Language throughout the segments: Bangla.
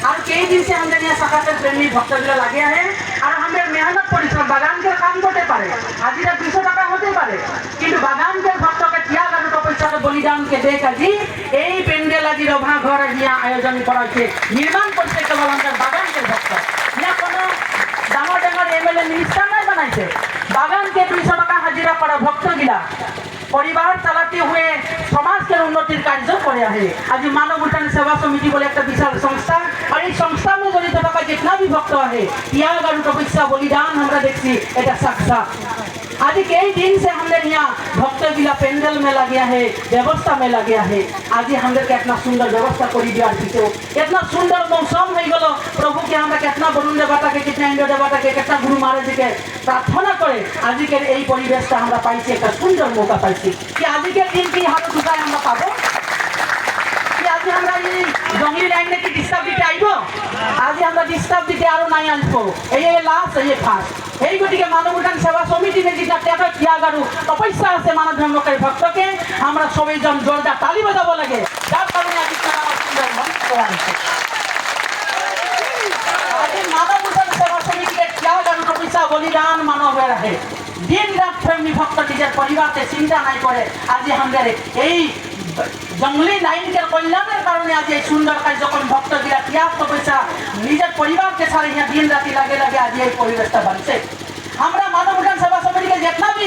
ইয়া আর কেই দিন से हमने यहाँ सकाशे प्रेमी ভক্তগুলো লাগে আহে আর আমাদের মেহনত পরিশ্রম বাগানকে কাম করতে পারে আজিরা দুশো টাকা হতে পারে কিন্তু বাগানকে ভক্তকে ত্যাগ আর তপস্যাকে বলিদানকে দেখ আজি এই পেন্ডেল আজি রভা ঘর ইয়া আয়োজন করা হয়েছে নির্মাণ করছে কেবল আমাদের বাগানকে ভক্ত ইয়া কোনো ডাঙর ডাঙর এম এল এ মিনিস্টার নাই বানাইছে বাগানকে দুইশো টাকা হাজিরা করা ভক্তগিলা পরিবার চালাতে হয়ে সমাজকে উন্নতির কার্য করে আহে। আজ মানব উঠান সেবা সমিতি বলে একটা বিশাল সংস্থা। আর এই সংস্থা জড়িত कितना भी वक्त है त्याग और तपस्या बलिदान हमरा देखी एटा साक्षात आज के दिन से हमने यहाँ भक्त जिला पेंडल मेला गया है व्यवस्था मेला गया है आज हमने कितना सुंदर व्यवस्था करी दिया पीछे कितना सुंदर मौसम है गलो प्रभु के हमरा कितना वरुण देवता के कितना इंद्र देवता के कितना गुरु महाराज जी के प्रार्थना करे आज के यही परिवेश हमरा पाई एक सुंदर मौका पाई कि आज के दिन की यहाँ दुकान हमरा पाबो कि आज हमरा ये जंगली लाइन में की डिस्टर्ब আমরা ডিস্টার্ব দিতে আরও নাই আনব। এই লাস্ট এই ফার্স্ট এই গতিকে মানব উঠান সেবা সমিতি যেটা টেকা আৰু তপস্যা আছে মানৱ ধৰ্মকাৰী ভক্তকে। আমরা সবাইজন জোরদার তালি বাজাব লাগে। যার কারণে মানৱ উঠান সেৱা সমিতিকে আৰু তপস্যা, বলিদান মানবের আহে দিন রাত ভক্ত নিজের পরিবারকে চিন্তা নাই করে, আজি আমাদের এই জঙ্গলি লাইনকে কল্যাণের কারণে আজ এই সুন্দর ভক্ত ভক্তগিরা ত্যাগ তপস্যা নিজের পরিবারকে সারে ইহা দিন রাতি লাগে লাগে আজ এই পরিবেশটা বানছে আমরা মানব উঠান সেবা সমিতিকে যেটা বি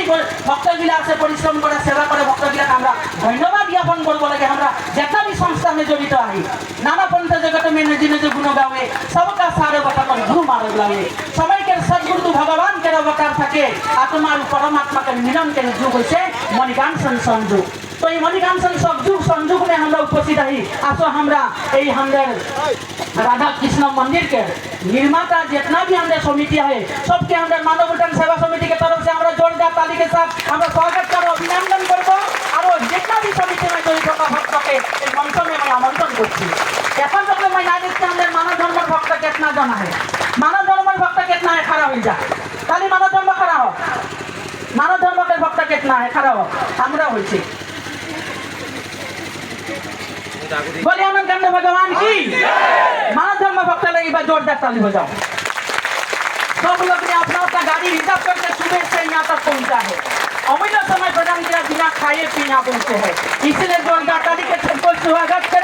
ভক্ত গিলা আছে, পরিশ্রম করে, সেবা করে ভক্ত ভক্তগিলাকে আমরা ধন্যবাদ জ্ঞাপন করব লাগে আমরা যেটা বি সংস্থা মে জড়িত আহি নানা পন্থা জগতে মে নিজ নিজ গুণ গাওয়ে, সবকা সারে বটাকন গুরু মারে লাগে সবাইকে সদগুরু ভগবান কেন অবতার থাকে আত্মা আত্মার পরমাত্মাকে মিলন কেন যুগ হয়েছে মণিকাঞ্চন সংযোগ তো এই মণিকাঞ্চন সংযোগ সংযোগ में আমরা উপস্থিত আহি আসো আমরা এই আমাদের राधा कृष्ण मंदिर के निर्माता जितना भी हमारे समिति है सबके हमारे मानव उठान सेवा समिति के तरफ से हमारा जोरदार ताली के साथ আমরা स्वागत करो अभिनंदन করবো আর जितना भी समिति में জড়িত থাকা ভক্তকে এই মঞ্চ में मैं আমন্ত্রণ করছি এখন तक मैं ना देखते हमारे मानव धर्म भक्त कितना जन है मानव धर्म भक्त कितना है खड़ा हो जा खाली मानव धर्म खड़ा हो मानव धर्म के भक्त कितना है खड़ा हो আমরা হয়েছে बोले आनंद कंद भगवान की मानव धर्म भक्त लगी बा जोरदार ताली बजाओ सब लोग ने अपना अपना गाड़ी रिजर्व करके सुबह से यहाँ तक पहुँचा है अमूल्य समय प्रदान किया बिना खाए पीना पहुँचे है इसलिए जोरदार ताली के सबको स्वागत करें